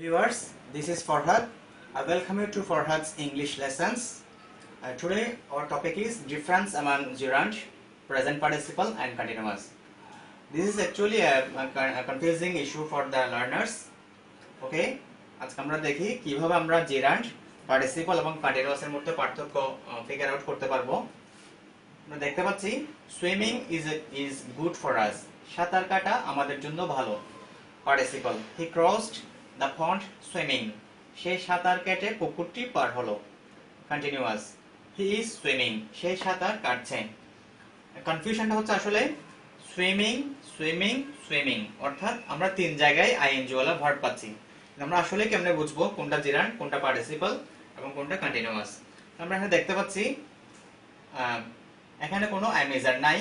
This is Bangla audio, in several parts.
Viewers, this is Farhad. I welcome you to Farhad's English lessons. Uh, today our topic is difference among gerund, present participle and continuous. This is actually a, a, a confusing issue for the learners. Okay, আজকে আমরা দেখি কীভাবে আমরা জেরান্ড পার্টিসিপল এবং কন্টিনিউয়াস এর মধ্যে পার্থক্য ফিগার আউট করতে পারব আমরা দেখতে পাচ্ছি swimming is is good for us সাঁতার কাটা আমাদের জন্য ভালো participle he crossed the pond swimming. সে সাঁতার কেটে পুকুরটি পার হলো। কন্টিনিউয়াস হি ইজ সুইমিং সে সাঁতার কাটছে। কনফিউশনটা হচ্ছে আসলে সুইমিং সুইমিং সুইমিং। অর্থাৎ আমরা তিন জায়গায় আইএনজি ওয়ালা ভার্ব পাচ্ছি। আমরা আসলে কেমনে বুঝব কোনটা জিরান, কোনটা পার্টিসিপল এবং কোনটা কন্টিনিউয়াস আমরা এখানে দেখতে পাচ্ছি এখানে কোনো অ্যামেজার নাই,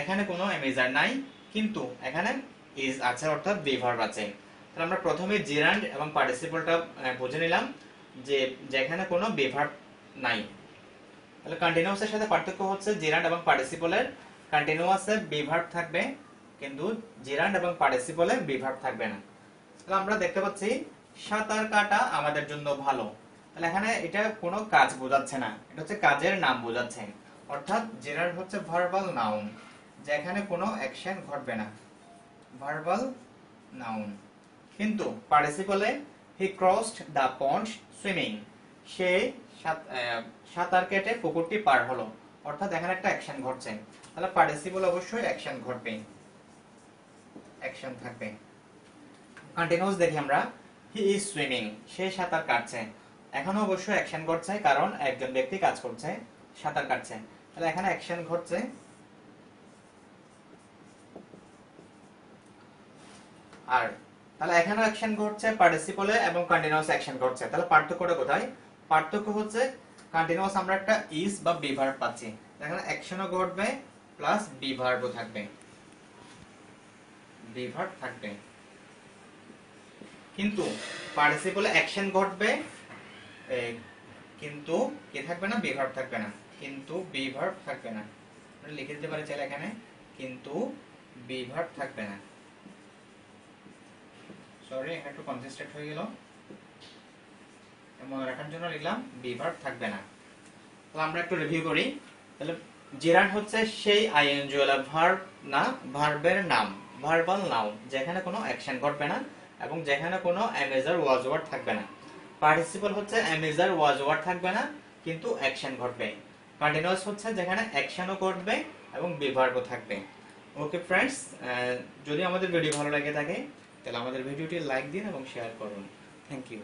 এখানে কোনো অ্যামেজার নাই, কিন্তু এখানে ইজ আছে, অর্থাৎ বিভার্ব আছে। তাহলে আমরা প্রথমে জেরান্ড এবং পার্টিসিপলটা বুঝে নিলাম যে যেখানে কোনো বিভার্ব নাই। তাহলে কন্টিনিউয়াসের সাথে পার্থক্য হচ্ছে জিরান্ড এবং পার্টিসিপলের কন্টিনিউয়াসে বিভার্ব থাকবে, কিন্তু জেরান্ড এবং পার্টিসিপলে বিভার্ব থাকবে না। তাহলে আমরা দেখতে পাচ্ছি সাঁতার কাটা আমাদের জন্য ভালো। তাহলে এখানে এটা কোনো কাজ বোঝাচ্ছে না। এটা হচ্ছে কাজের নাম বোঝাচ্ছে। অর্থাৎ জেরান্ড হচ্ছে ভার্বাল নাউন যেখানে কোনো অ্যাকশন ঘটবে না। ভার্বাল নাউন কিন্তু পার্টিসিপলে he crossed the pond swimming. সে সাঁতার কেটে পুকুরটি পার হলো। অর্থাৎ এখানে একটা অ্যাকশন ঘটছে। তাহলে পার্টিসিপল অবশ্যই অ্যাকশন ঘটবে। অ্যাকশন থাকবে। কন্টিনিউয়াস দেখি আমরা। হি ইজ সুইমিং। সে সাঁতার কাটছে। এখনও অবশ্যই অ্যাকশন ঘটছে কারণ একজন ব্যক্তি কাজ করছে, সাঁতার কাটছে। তাহলে এখানে অ্যাকশন ঘটছে। আর তাহলে এখানে অ্যাকশন ঘটছে পার্টিসিপলে এবং কন্টিনিউয়াস অ্যাকশন ঘটছে। তাহলে পার্থক্যটা কোথায়? পার্থক্য হচ্ছে কন্টিনিউয়াস আমরা একটা ইজ বা বিভার্ব পাচ্ছি। এখানে অ্যাকশনও ঘটবে প্লাস বিভার্বও থাকবে। বিভার্ব থাকবে। কিন্তু পার্টিসিপলে অ্যাকশন ঘটবে কিন্তু কি থাকবে না? বিভার্ব থাকবে না। কিন্তু বিভার্ব থাকবে না। লিখে দিতে পারে চাইলে এখানে। কিন্তু বিভার্ব থাকবে না। সরি এখানে একটু কনসিস্টেন্ট হয়ে গেল। মনে রাখার জন্য লিখলাম বিভার্ব থাকবে না। তাহলে আমরা একটু রিভিউ করি। তাহলে জেরান্ড হচ্ছে সেই আইএনজি ওয়ালা ভার্ব না ভার্বের নাম ভার্বাল নাউন যেখানে কোনো অ্যাকশন ঘটবে না এবং যেখানে কোনো অ্যামেজার ওয়াজ ওয়ার্ড থাকবে না। পার্টিসিপল হচ্ছে অ্যামেজার ওয়াজ ওয়ার্ড থাকবে না, কিন্তু অ্যাকশন ঘটবে। কন্টিনিউয়াস হচ্ছে যেখানে অ্যাকশনও ঘটবে এবং বিভার্বও থাকবে। ওকে ফ্রেন্ডস যদি আমাদের ভিডিও ভালো লাগে থাকে তাহলে আমাদের ভিডিওটি লাইক দিন এবং শেয়ার করুন। Thank you